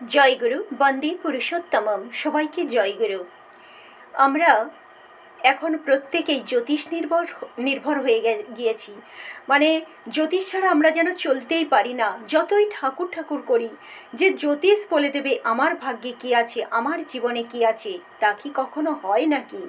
জয়গুরু বন্দে পুরুষোত্তমম। সবাইকে জয়গুরু। আমরা এখন প্রত্যেকেই জ্যোতিষ নির্ভর নির্ভর হয়ে গিয়েছি। মানে জ্যোতিষ ছাড়া আমরা যেন চলতেই পারি না। যতই ঠাকুর ঠাকুর করি, যে জ্যোতিষ বলে দেবে আমার ভাগ্যে কি আছে, আমার জীবনে কি আছে, তা কি কখনো হয় নাকি?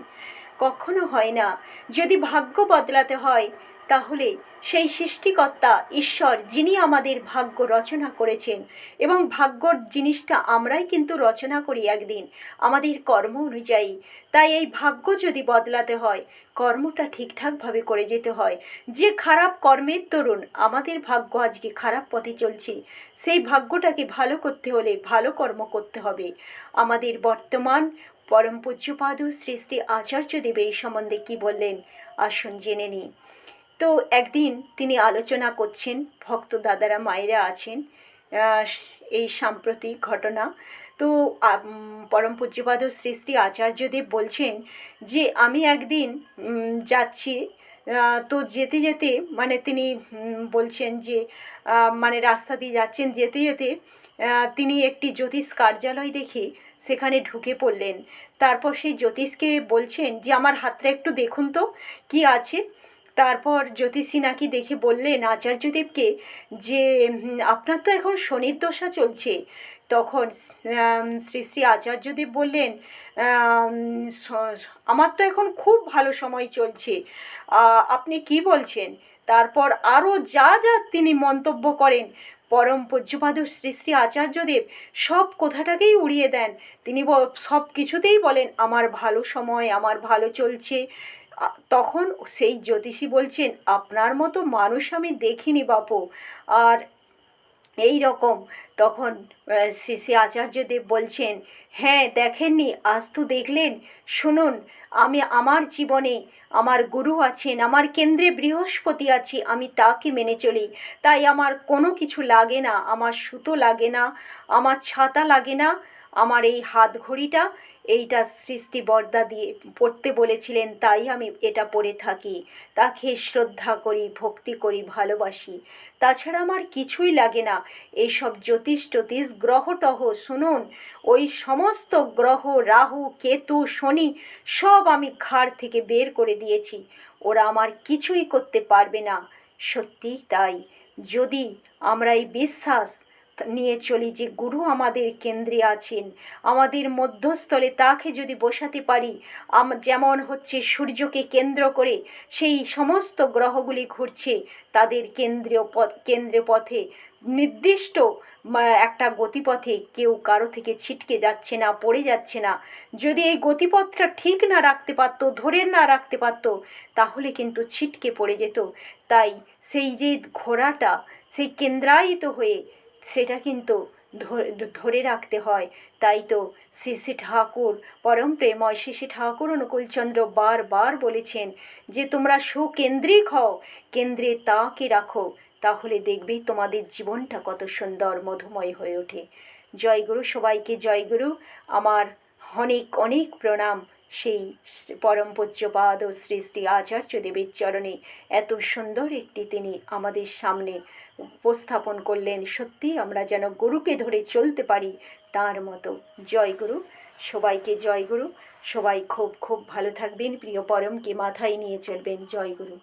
কখনো হয় না। যদি ভাগ্য বদলাতে হয় তাহলে সেই সৃষ্টিকর্তা ঈশ্বর, যিনি আমাদের ভাগ্য রচনা করেছেন এবং ভাগ্যর জিনিসটা আমরাই কিন্তু রচনা করি একদিন, আমাদের কর্ম অনুযায়ী। তাই এই ভাগ্য যদি বদলাতে হয়, কর্মটা ঠিকঠাকভাবে করে যেতে হয়। যে খারাপ কর্মের দরুন আমাদের ভাগ্য আজকে খারাপ পথে চলছে, সেই ভাগ্যটাকে ভালো করতে হলে ভালো কর্ম করতে হবে। আমাদের বর্তমান পরম পূজ্যপাদ শ্রী শ্রী আচার্যদেব এই সম্বন্ধে কী বললেন, আসুন জেনে নিই। তো একদিন তিনি আলোচনা করছেন, ভক্ত দাদারা, মায়েরা আছেন এই সাম্প্রতিক ঘটনা। তো পরম পূজ্যপাদ শ্রী শ্রী আচার্যদেব বলছেন যে, আমি একদিন যাচ্ছি তো যেতে যেতে মানে তিনি বলছেন যে মানে রাস্তা দিয়ে যাচ্ছেন, যেতে যেতে তিনি একটি জ্যোতিষ কার্যালয় দেখে সেখানে ঢুকে পড়লেন। তারপর সেই জ্যোতিষকে বলছেন যে, আমার হাতটা একটু দেখুন তো, কি আছে? তারপর জ্যোতিষী নাকি দেখে বললেন আচার্যদেবকে যে আপনার তো এখন শনির দশা চলছে। তখন শ্রী শ্রী আচার্যদেব বললেন আমার তো এখন খুব ভালো সময় চলছে। আপনি কি বলছেন? তারপর আরও যা যা তিনি মন্তব্য করেন, পরম পূজ্যপাদ শ্রী শ্রী আচার্যদেব সব কথাটাকেই উড়িয়ে দেন। তিনি সব কিছুতেই বলেন, আমার ভালো সময়, আমার ভালো চলছে। তখন সেই জ্যোতিষী বলছেন, আপনার মতো মানুষ আমি দেখিনি বাপু। আর এই রকম তখন শ্রী আচার্যদেব বলছেন হ্যাঁ দেখেননি, আজ তো দেখলেন। শুনুন, আমি আমার জীবনে আমার গুরু আছেন, আমার কেন্দ্রে বৃহস্পতি আছে, আমি তাকে মেনে চলি। তাই আমার কোনো কিছু লাগে না, আমার সুতো লাগে না, আমার ছাতা লাগে না, আমার এই হাত ঘড়িটা এইটা সৃষ্টি বর্দা দিয়ে পড়তে বলেছিলেন, তাই আমি এটা পড়ে থাকি। তাকে শ্রদ্ধা করি, ভক্তি করি, ভালোবাসি। তাছাড়া আমার কিছুই লাগে না। এইসব জ্যোতিষ টতিষ গ্রহ টহ, শুনুন, ওই সমস্ত গ্রহ, রাহু, কেতু, শনি, সব আমি ঘাড় থেকে বের করে দিয়েছি। ওরা আমার কিছুই করতে পারবে না। সত্যিই তাই। যদি আমরা এই বিশ্বাস নিয়ে চলি যে গুরু আমাদের কেন্দ্রে আছেন। আমাদের মধ্যস্থলে তাকে যদি বসাতে পারি যেমন হচ্ছে সূর্যকে কেন্দ্র করে সেই সমস্ত গ্রহগুলি ঘুরছে তাদের কেন্দ্রীয় পথ, কেন্দ্রে পথে। নির্দিষ্ট একটা গতিপথে কেউ কারও থেকে ছিটকে যাচ্ছে না, পড়ে যাচ্ছে না। যদি এই গতিপথটা ঠিক না রাখতে পারতো, ধরে না রাখতে পারতো, তাহলে কিন্তু ছিটকে পড়ে যেত। তাই সেই যে ঘোড়াটা, সেই কেন্দ্রায়িত হয়ে সেটা কিন্তু ধরে রাখতে হয়। তাই তো শ্রী ঠাকুর, পরম প্রেময় শ্রী ঠাকুর অনুকূলচন্দ্র বারবার বলেছেন যে, তোমরা সুকেন্দ্রিক হও, কেন্দ্রে তাকে রাখো, তাহলে দেখবেই তোমাদের জীবনটা কত সুন্দর, মধুময় হয়ে ওঠে। জয়গুরু, সবাইকে জয়গুরু। আমার অনেক অনেক প্রণাম। সেই পরম পূজ্যপাদ ও শ্রী আচার্য দেবের চরণে এত সুন্দর একটি তিনি আমাদের সামনে উপস্থাপন করলেন। সত্যি আমরা যেন গুরুকে ধরে চলতে পারি তার মতো। জয় গুরু। সবাইকে জয় গুরু। সবাই খুব খুব ভালো থাকবেন। প্রিয় পরমকে মাথায় নিয়ে চলবেন। জয়গুরু